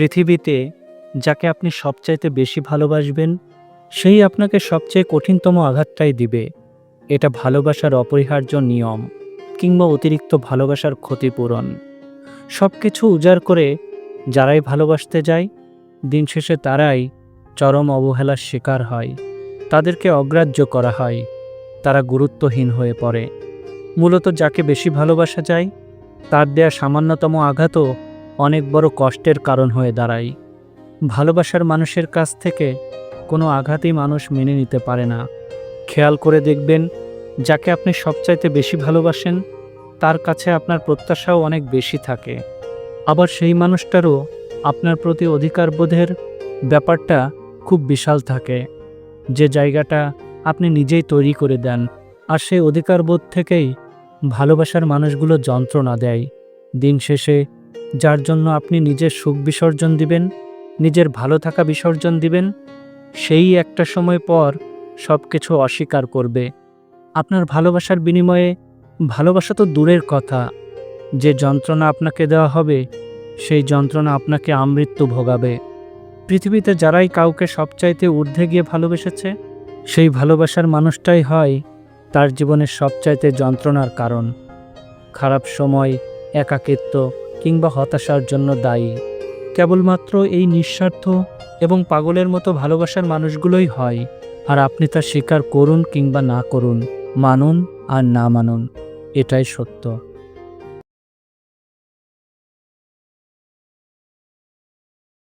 পৃথিবীতে যাকে আপনি সবচাইতে বেশি ভালোবাসবেন, সেই আপনাকে সবচেয়ে কঠিনতম আঘাতটাই দিবে। এটা ভালোবাসার অপরিহার্য নিয়ম কিংবা অতিরিক্ত ভালোবাসার ক্ষতিপূরণ। সব কিছু উজাড় করে যারাই ভালোবাসতে যায়, দিন শেষে তারাই চরম অবহেলার শিকার হয়। তাদেরকে অগ্রাহ্য করা হয়। তারা গুরুত্বহীন হয়ে পড়ে। মূলত যাকে বেশি ভালোবাসা যায়, তার দেয়া সামান্যতম আঘাতও অনেক বড় কষ্টের কারণ হয়ে দাঁড়ায়। ভালোবাসার মানুষের কাছ থেকে কোনো আঘাতই মানুষ মেনে নিতে পারে না। খেয়াল করে দেখবেন, যাকে আপনি সবচাইতে বেশি ভালোবাসেন, তার কাছে আপনার প্রত্যাশাও অনেক বেশি থাকে। আবার সেই মানুষটারও আপনার প্রতি অধিকারবোধের ব্যাপারটা খুব বিশাল থাকে। যে জায়গাটা আপনি নিজেই তৈরি করে দেন, আর সেই অধিকারবোধ থেকেই ভালোবাসার মানুষগুলো যন্ত্রণা দেয়। দিন শেষে যার জন্য আপনি নিজের সুখ বিসর্জন দিবেন, নিজের ভালো থাকা বিসর্জন দিবেন, সেই একটা সময় পর সব কিছু অস্বীকার করবে। আপনার ভালোবাসার বিনিময়ে ভালোবাসা তো দূরের কথা। যে যন্ত্রণা আপনাকে দেওয়া হবে, সেই যন্ত্রণা আপনাকে আমৃত্যু ভোগাবে। পৃথিবীতে যারাই কাউকে সবচাইতে ঊর্ধ্বে গিয়ে ভালোবেসেছে, সেই ভালোবাসার মানুষটাই হয় তার জীবনের সবচাইতে যন্ত্রণার কারণ। খারাপ সময়, একাকিত্ব কিংবা হতাশার জন্য দায়ী। কেবলমাত্র এই নিঃস্বার্থ এবং পাগলের মতো ভালোবাসার মানুষগুলোই হয়, আর আপনি তা স্বীকার করুন কিংবা না করুন, মানুন আর না মানুন, এটাই সত্য।